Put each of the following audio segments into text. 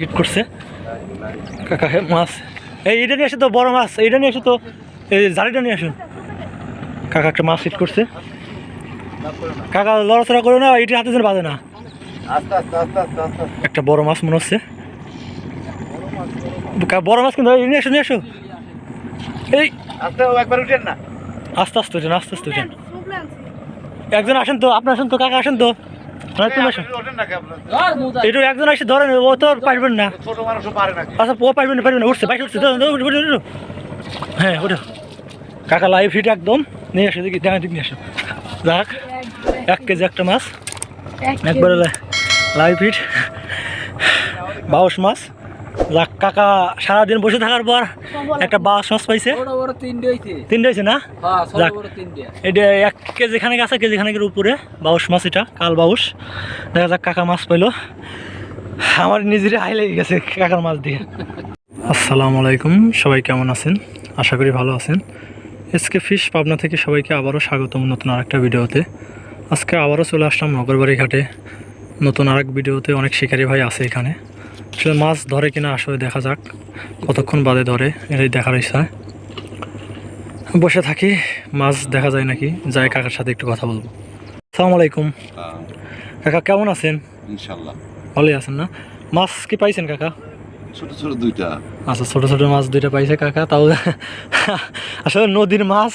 Hit করছে। কাকা মাছ। এই এটা নিয়ে আসো তো, বড় মাছ। এইটা নিয়ে আসো তো। এই জালিটা নিয়ে আসুন কাকা একটা মাছ হিট করছে। কাকা, লড়াচড়া করো না এইটা হাতে যেন বাজে না। একটা বড় মাছ মনে হচ্ছে। বড় মাছ কিন্তু নিয়ে আসো নিয়ে আসো। এই। আস্তে আস্তে উঠেন আস্তে আস্তে উঠেন একজন আসেন তো, আপনি আসেন তো, কাকা আসেন তো। একজন ধরেন ও তো পারবেন না। আচ্ছা ও পারবেন না পারবেন না উঠছে বাইক। হ্যাঁ ওটা কাকা লাইভ হিট একদম নিয়ে আসো দেখি দেখা দিক নিয়ে আসো। যাক এক কেজি একটা মাছ। একবারে লাইভ হিট বাউশ মাছ। যাক কাকা সারাদিন বসে থাকার পর একটা বাউশ মাছ পাইছে। তিনটে হইছে। হয়েছে না? হ্যাঁ যাক। এটা এক কেজি খানেক আছে কেজি খানেকের উপরে বাউশ মাছ এটা কাল বাউশ দেখা যাক কাকা মাছ পাইলো। আমার নিজেরই হাই লেগে গেছে কাকার মাছ দিয়ে। আসসালামু আলাইকুম সবাই কেমন আছেন? আশা করি ভালো আছেন। এসকে ফিশ পাবনা থেকে সবাইকে আবারও স্বাগতম নতুন আরেকটা ভিডিওতে। আজকে আবারও চলে আসলাম নগরবাড়ি ঘাটে নতুন আরেক ভিডিওতে অনেক শিকারী ভাই আছে এখানে। আসলে মাছ ধরে কিনা আসলে দেখা যাক কতক্ষণ বাদে ধরে এটাই দেখার ইচ্ছা। বসে থাকি মাছ দেখা যায় নাকি? যাই কাকার সাথে একটু কথা বলব। আসসালামু আলাইকুম। কাকা কেমন আছেন? ইনশাল্লাহ ভালোই আছেন না? মাছ কি পাইছেন কাকা? ছোট ছোট দুইটা। আচ্ছা ছোট ছোট মাছ দুইটা পাইছে কাকা তাও আসলে নদীর মাছ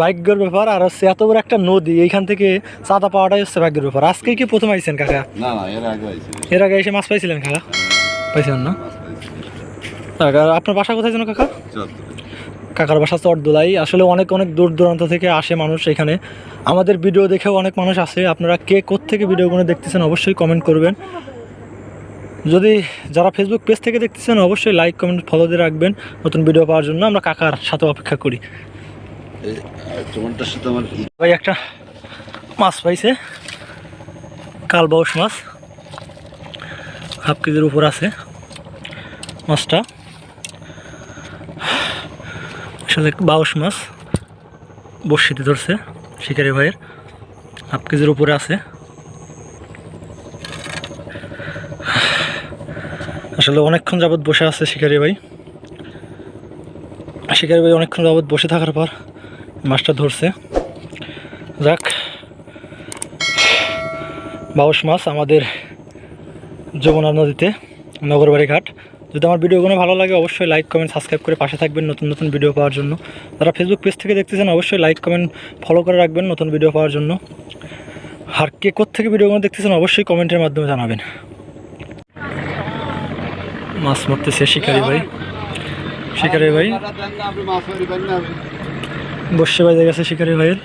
ভাগ্যের ব্যাপার আর হচ্ছে এত বড় একটা নদী এইখান থেকে চাঁদা পাওয়াটাই হচ্ছে ভাগ্যের ব্যাপার। আজকে কি প্রথম আইছেন কাকা? না না এর আগে এসে মাছ পাইছিলেন কাকা? পাইছেন না? মাছ পাইছি। কাকা আপনার বাসা কোথায় যেন কাকা? কাকার বাসা চটদোলাই। আসলে অনেক অনেক দূর দূরান্ত থেকে আসে মানুষ এখানে। আমাদের ভিডিও দেখেও অনেক মানুষ আসে। আপনারা কে থেকে ভিডিওগুলো দেখতেছেন অবশ্যই কমেন্ট করবেন। যদি যারা ফেসবুক পেজ থেকে দেখতেছেন অবশ্যই লাইক কমেন্ট ফলো দিয়ে রাখবেন। নতুন ভিডিও পাওয়ার জন্য আমরা কাকার সাথে অপেক্ষা করি। তোমারটার সাথে আমার ভাই, একটা মাছ পাইছে। কালবাউস মাছ। হাফ কেজির উপর আছে মাছটা। আসলে বাউস মাছ বর্ষিতে ধরছে শিকারি ভাইয়ের। হাফ কেজির উপরে আছে। আসলে অনেকক্ষণ যাবৎ বসে আছে শিকারি ভাই। শিকারি ভাই অনেকক্ষণ যাবৎ বসে থাকার পর মাছটা ধরছে। যাক, বাউশ মাছ আমাদের যমুনা নদীতে নগরবাড়ি ঘাট যদি আমার ভিডিওগুলো ভালো লাগে, অবশ্যই লাইক কমেন্ট সাবস্ক্রাইব করে পাশে থাকবেন নতুন নতুন ভিডিও পাওয়ার জন্য। যারা ফেসবুক পেজ থেকে দেখতেছেন, অবশ্যই লাইক কমেন্ট ফলো করে রাখবেন নতুন ভিডিও পাওয়ার জন্য। আর কে থেকে ভিডিওগুলো দেখতেছেন, অবশ্যই কমেন্টের মাধ্যমে জানাবেন। মাছ মারতেছে শিকারি ভাই। শিকারি ভাই। বসে বাজে গেছে শিকারি ভাইয়ের।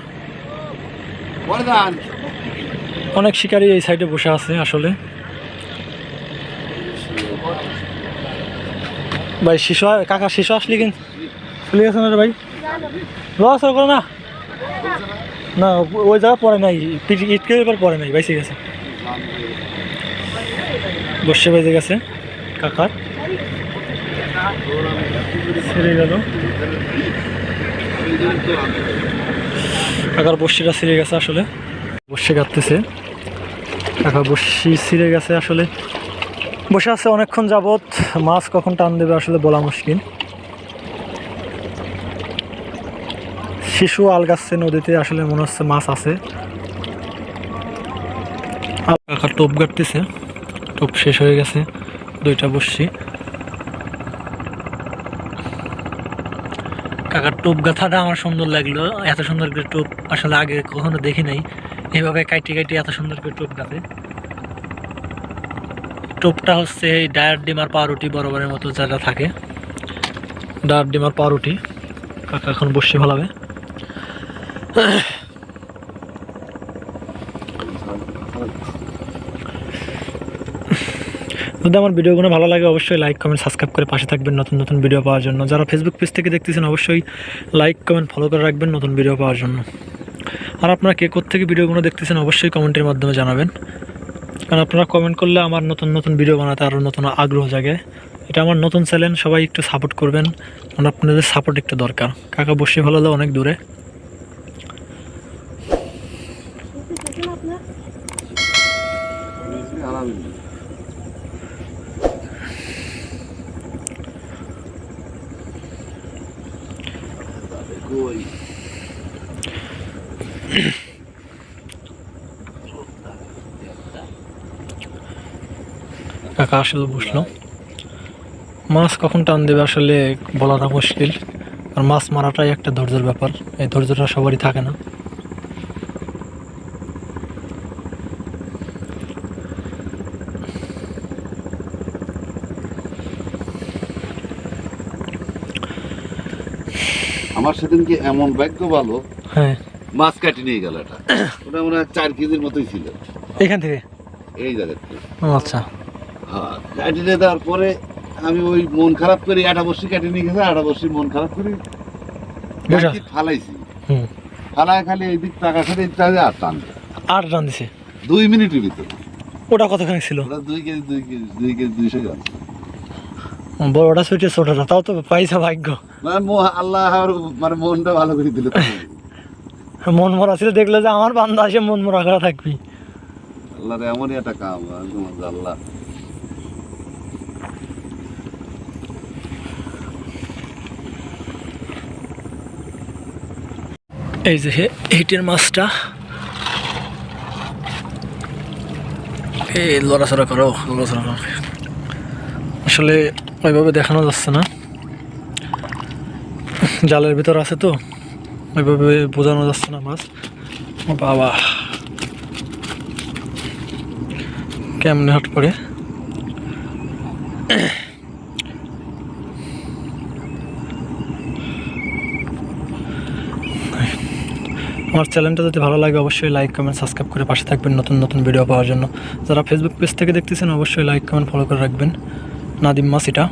অনেক শিকারী এই সাইডে বসে আছে আসলে। ভাই শিশু কাকা শিশু আসলি কিন্তু। চলে গেছে না ভাই? লস করো না। না ওই জায়গা পরে নাই। ইটকে এবার পরে নাই বাইসে গেছে। বসে বেজে গেছে কাকার। ছেড়ে গেল। কাকার বসিটা ছিঁড়ে গেছে আসলে। বসে কাটতেছে। কাকা বসি ছিঁড়ে গেছে আসলে। বসে আছে অনেকক্ষণ যাবত মাছ কখন টান দেবে আসলে বলা মুশকিল। শিশু আলগাচ্ছে নদীতে আসলে মনে হচ্ছে মাছ আছে। কাকা টোপ গাড়তেছে টোপ শেষ হয়ে গেছে দুইটা বসছি কাকার টোপ গাথাটা আমার সুন্দর লাগল। এত সুন্দর করে টোপ আসলে আগে কখনো দেখি নাই। এইভাবে কাইটে কাইটে এত সুন্দর করে টোপ গাঁথে। টোপটা হচ্ছে এই ডায়ার ডিমার পাউরুটি বরাবরের মতো যারা থাকে। ডায়ার ডিমার পাউরুটি, কাকা এখন বসে ভালাবে যদি আমার ভিডিওগুলো ভালো লাগে, অবশ্যই লাইক কমেন্ট সাবস্ক্রাইব করে পাশে থাকবেন নতুন নতুন ভিডিও পাওয়ার জন্য। যারা ফেসবুক পেজ থেকে দেখতেছেন, অবশ্যই লাইক কমেন্ট ফলো করে রাখবেন নতুন ভিডিও পাওয়ার জন্য। আর আপনারা কে থেকে ভিডিওগুলো দেখতেছেন, অবশ্যই কমেন্টের মাধ্যমে জানাবেন। কারণ আপনারা কমেন্ট করলে আমার নতুন নতুন ভিডিও বানাতে আরও নতুন আগ্রহ জাগে। এটা আমার নতুন চ্যানেল সবাই একটু সাপোর্ট করবেন। কারণ আপনাদের সাপোর্ট একটু দরকার। কাকা বসে ভালো অনেক দূরে। আলামিন। কাকা আসলে বসল মাছ কখন টান দেবে আসলে বলাটা মুশকিল। আর মাছ মারাটাই একটা ধৈর্যের ব্যাপার। এই ধৈর্যটা সবারই থাকে না। আমার সেদিনকে এমন ভাগ্য ভালো হ্যাঁ। মাছ কাটি নিয়ে গেল এটা। ওটা মনে হয় চার কেজির মতোই ছিল। এখান থেকে? এই জায়গাতে ও আচ্ছা। হ্যাঁ কাটি নিয়ে দেওয়ার পরে আমি ওই মন খারাপ করি আটা বসি কাটি নিয়ে গেছে আটা বসি মন খারাপ করি ফালাইছি। ফালায় খালি এই দিক টাকা সাথে আর টান। আট রান দিছে? দুই মিনিটের ভিতরে। ওটা কতখানি ছিল? ওটা দুই কেজি দুই কেজি দুই কেজি দুইশো গ্রাম। বড়টা সুইটে ছোটটা তাও তো পাইছে ভাগ্য। মানে আল্লাহ আর মানে মনটা ভালো করে দিল। মন মরা ছিল দেখলে যে আমার বান্ধা আসে মন মরা করা থাকবি। আল্লাহর এমনই একটা কাম আল্লাহ। এই যে হে- এইটের মাছটা। এই লড়াচড়া করো লড়াচড়া করো। আসলে ওইভাবে দেখানো যাচ্ছে না। জালের ভিতর আছে তো। ওইভাবে বোঝানো যাচ্ছে না মাছ। বাবা। কেমনে হট করে? আমার চ্যানেলটা যদি ভালো লাগে, অবশ্যই লাইক কমেন্ট সাবস্ক্রাইব করে পাশে থাকবেন নতুন নতুন ভিডিও পাওয়ার জন্য। যারা ফেসবুক পেজ থেকে দেখতেছেন, অবশ্যই লাইক কমেন্ট ফলো করে রাখবেন। নাদিম মাস এটা।